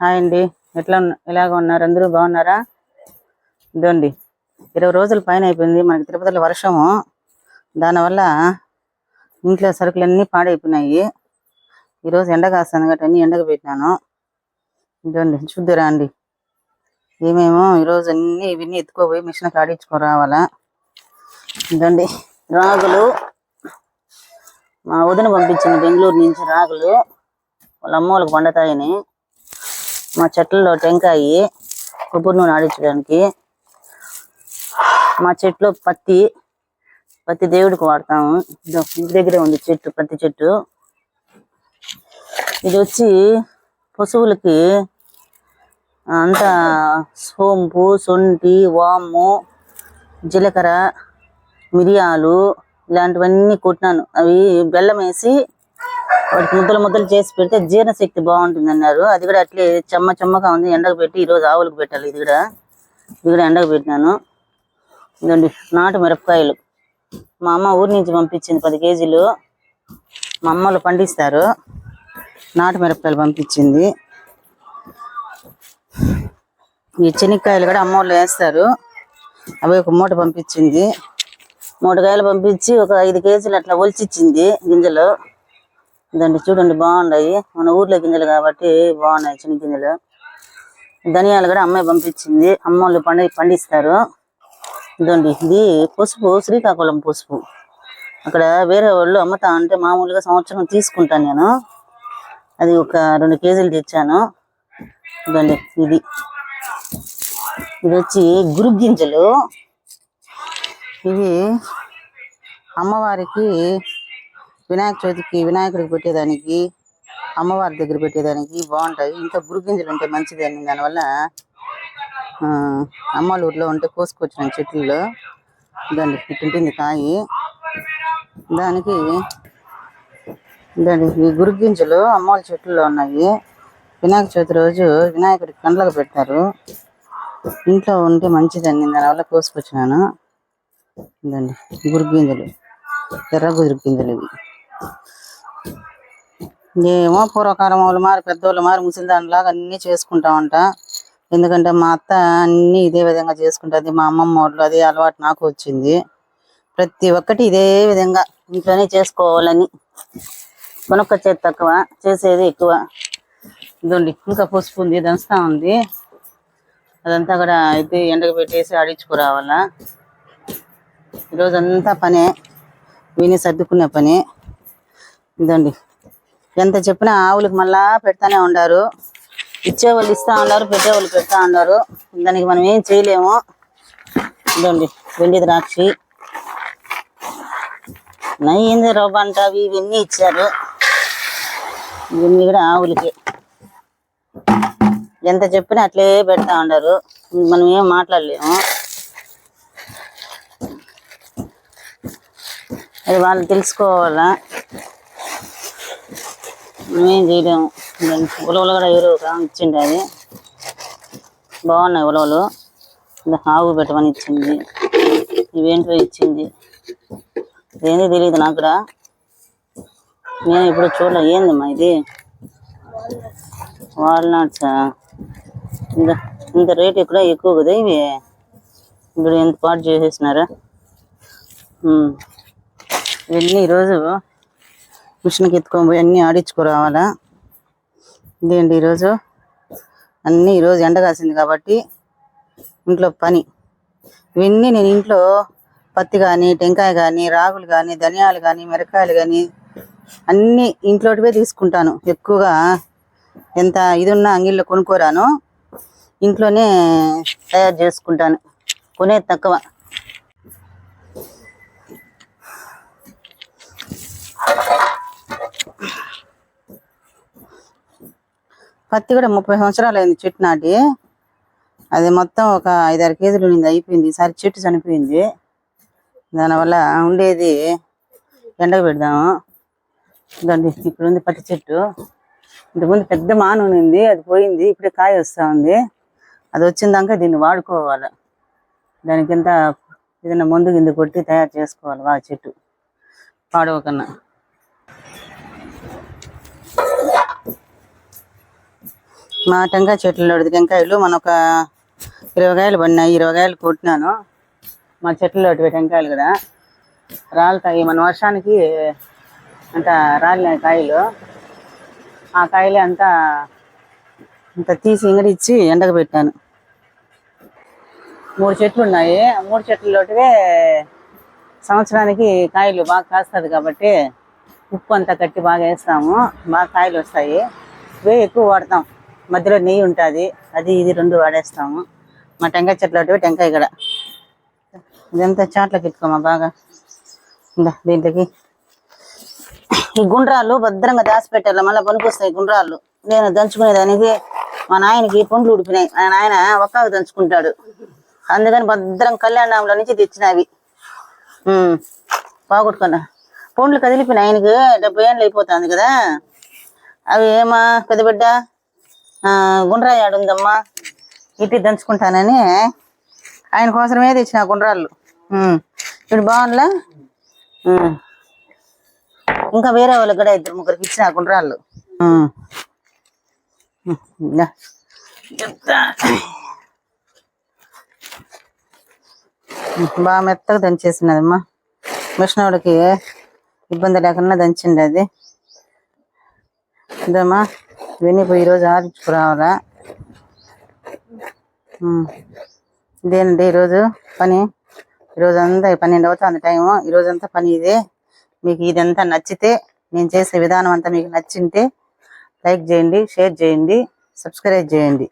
Hi అండి. ఎట్లా ఉన్న ఎలాగ ఉన్నారు? అందరూ బాగున్నారా? ఇదండి ఇరవై రోజుల పైన అయిపోయింది. మనకి తిరుపతిలో వర్షము. దానివల్ల ఇంట్లో సరుకులన్నీ పాడైపోయినాయి. ఈరోజు ఎండ కాస్తుంది కాబట్టి అన్నీ ఎండకు పెట్టినాను. ఇదండి చూద్దురా అండి. ఏమేమో ఈరోజు అన్ని ఇవన్నీ ఎత్తుకోపోయి మిషన్ ఆడించుకో రావాలా. ఇదండి రాగులు. మా వదిన పంపించింది బెంగళూరు నుంచి రాగులు. వాళ్ళ అమ్మ వాళ్ళకి పండుతాయని మా చెట్లలో టెంకాయి కొబ్బరి నూనె ఆడించడానికి. మా చెట్లో పత్తి పత్తి దేవుడికి వాడతాము. ఇంటి దగ్గరే ఉంది చెట్టు పత్తి చెట్టు. ఇది వచ్చి పశువులకి అంతా సోంపు సొంటి వాము జీలకర్ర మిరియాలు ఇలాంటివన్నీ కొట్టినాను. అవి బెల్లం వేసి వాటికి ముద్దలు ముద్దలు చేసి పెడితే జీర్ణశక్తి బాగుంటుంది అన్నారు అది కూడా అట్లే చెమ్మ చెమ్మగా ఉంది. ఎండకు పెట్టి ఈరోజు ఆవులకు పెట్టాలి. ఇది కూడా. ఇది కూడా ఎండకు పెట్టినాను. ఇదండి నాటు మిరపకాయలు. మా అమ్మ ఊరి నుంచి పంపించింది పది కేజీలు. మా అమ్మ వాళ్ళు పండిస్తారు. నాటు మిరపకాయలు పంపించింది. ఈ చెనిక్కాయలు కూడా అమ్మోళ్ళు వేస్తారు. అవి ఒక మూట పంపించింది. మూడు కాయలు పంపించి ఒక ఐదు కేజీలు అట్లా ఒలిచిచ్చింది గింజలు. ఇదండి చూడండి బాగున్నాయి. మన ఊర్లో గింజలు కాబట్టి బాగున్నాయి చిన్న గింజలు. ధనియాలు కూడా అమ్మాయి పంపించింది. అమ్మ వాళ్ళు పండి పండిస్తారు. ఇదండి ఇది పసుపు శ్రీకాకుళం పసుపు. అక్కడ వేరే వాళ్ళు అమ్ముతా అంటే మామూలుగా సంవత్సరం తీసుకుంటాను నేను. అది ఒక రెండు కేజీలు తెచ్చాను. ఇదండి ఇది. ఇది వచ్చి గురుగింజలు ఇవి అమ్మవారికి వినాయక చవితికి వినాయకుడికి పెట్టేదానికి అమ్మవారి దగ్గర పెట్టేదానికి బాగుంటాయి. ఇంకా గురుగింజలు ఉంటే మంచిది అని. దానివల్ల ఆ, ఊర్లో ఉంటే కోసుకొచ్చిన చెట్లలో దాన్ని తింటుంది కాయి. దానికి దానికి ఈ గురు గింజలు అమ్మవారి చెట్లలో ఉన్నాయి. వినాయక చవితి రోజు వినాయకుడికి కండ్లకు పెడతారు. ఇంట్లో ఉంటే మంచిదండి దానివల్ల కోసుకొచ్చినాను. ఇదండి గురుగింజలు ఎర్ర గురుగింజలు ఇవి. ఏమో పూర్వకాలం వాళ్ళు మారి పెద్దోళ్ళు మారి ముసలిదానిలాగా అన్ని చేసుకుంటా ఉంటా ఎందుకంటే మా అత్త అన్ని ఇదే విధంగా చేసుకుంటుంది. మా అమ్మమ్మ వాళ్ళు అదే అలవాటు నాకు వచ్చింది. ప్రతి ఒక్కటి ఇదే విధంగా ఇంట్లోనే చేసుకోవాలని. కొనుక్కొచ్చేది తక్కువ చేసేది ఎక్కువ. ఇదండి ఇంకా పసుపు ఉంది దంచుతా ఉంది. అదంతా కూడా అయితే ఎండకు పెట్టేసి ఆడించుకురావాలా. ఈరోజు అంతా పనే విని సర్దుకునే పని. ఇదండి ఎంత చెప్పినా ఆవులకు మళ్ళా పెడతానే ఉండారు. ఇచ్చేవాళ్ళు ఇస్తా ఉన్నారు పెట్టేవాళ్ళు పెడతా ఉన్నారు. దానికి మనం ఏం చేయలేము. ఇదండి వెండి ద్రాక్షి. నయ్యింది రవ్వ అంట అవి ఇవన్నీ ఇచ్చారు. ఇవన్నీ కూడా ఆవులకి. ఎంత చెప్పినా అట్లే పెడతా ఉన్నారు. మనం ఏం మాట్లాడలేము. అది వాళ్ళు తెలుసుకోవాలా? మేమేం చేయలేము ఉలవలు కూడా ఎవరు ఒక ఇచ్చిండే అది. బాగున్నాయి ఉలవలు. ఆవు పెట్టమని ఇచ్చింది. ఇవేంటో ఇచ్చింది. ఏంది తెలియదు నాకు కూడా. నేను ఇప్పుడు చూడలే ఏందమ్మా ఇది? వాల్నట్సా ఇంత ఇంత రేట్ ఇక్కడ ఎక్కువ కదా ఇవి? ఇప్పుడు ఎంత పాటు చేసేసినారా? ఇవన్నీ ఈరోజు మిషన్కి ఎత్తుకొని పోయి అన్నీ ఆడించుకురావాలా? ఇదేంటి ఈరోజు? అన్నీ ఈరోజు ఎండ కాసింది కాబట్టి ఇంట్లో పని. ఇవన్నీ నేను ఇంట్లో పత్తి కానీ టెంకాయ కానీ రాగులు కానీ ధనియాలు కానీ మిరకాయలు కానీ అన్నీ ఇంట్లోటివే తీసుకుంటాను. ఎక్కువగా ఎంత ఇది ఉన్నా అంగిల్లో కొనుక్కోరాను. ఇంట్లోనే తయారు చేసుకుంటాను. కొనేది తక్కువ. పత్తి కూడా ముప్పై సంవత్సరాలు అయింది చెట్టు నాటి. అది మొత్తం ఒక ఐదారు కేజీలు ఉండింది అయిపోయింది. ఈసారి చెట్టు చనిపోయింది. దానివల్ల ఉండేది ఎండకు పెడదాము. ఇదండి ఇక్కడ ఉంది పత్తి చెట్టు. ఇంతకుముందు పెద్ద మాను ఉంది అది పోయింది ఇప్పుడే కాయ వస్తూ ఉంది. అది వచ్చిందాక దీన్ని వాడుకోవాలి. దానికింత ఏదైనా మందు గిందు కొట్టి తయారు చేసుకోవాలి బాగా చెట్టు. పాడవకన్నా మా టెంకాయ చెట్లలో టెంకాయలు మన ఒక ఇరవై కాయలు పడినాయి ఇరవై కాయలు కొట్టినాను. మా చెట్లలో టెంకాయలు కదా. రాలుతాయి. మన వర్షానికి అంత రాలినాయి కాయలు. ఆ కాయలే అంతా అంత తీసి ఇంగడిచ్చి ఎండకు పెట్టాను. మూడు చెట్లు ఉన్నాయి. మూడు చెట్లలోటివే సంవత్సరానికి కాయలు బాగా కాస్తుంది కాబట్టి ఉప్పు అంతా కట్టి బాగా వేస్తాము. బాగా కాయలు వస్తాయి. ఇవే ఎక్కువ వాడతాం. మధ్యలో నెయ్యి ఉంటుంది. అది ఇది రెండు వాడేస్తాము. మా టెంకాయ చెట్లు టెంకాయ కూడా ఇదంతా చాట్లకి ఎత్తుకోమా బాగా. ఇందా దీంట్లోకి. ఈ గుండ్రాలు భద్రంగా దాచిపెట్టాలి మళ్ళీ పనికొస్తాయి గుండ్రాలు. నేను దంచుకునేదానికి మా నాయనకి పండ్లు ఉడిపినాయి. మా నాయన ఒక్కవి దంచుకుంటాడు. అందుకని భద్రం కళ్యాణంలో నుంచి తెచ్చినవి. ఉమ్, బాగొట్టుకున్నా. పండ్లు కదిలిపోయినాయి. ఆయనకి డెబ్బై ఏళ్ళు అయిపోతుంది కదా. అవి ఏమా పెద్ద బిడ్డ గుండ్రాయి ఆడు ఉందమ్మా. ఇటు దంచుకుంటానని ఆయన కోసమే తెచ్చిన గుండ్రాళ్ళు. ఇప్పుడు బాగుండ్లా? ఇంకా వేరే వాళ్ళకి కూడా ఇద్దరు ముగ్గురికి ఇచ్చిన గుండ్రాళ్ళు. బాగా మెత్తగా దంచేసినదమ్మా. మిషన్ వాడికి ఇబ్బంది లేకుండా దంచింది అది. ఇదమ్మా ఇవన్నీ పోయి ఈరోజు ఆడించుకురావాలా ఉమ్. ఇదేనండి ఈరోజు పని? ఈరోజు అంతా పన్నెండు అవుతుంది టైము. ఈరోజు అంతా పని ఇదే. మీకు ఇదంతా నచ్చితే నేను చేసే విధానం అంతా మీకు నచ్చింటే లైక్ చేయండి షేర్ చేయండి సబ్స్క్రైబ్ చేయండి.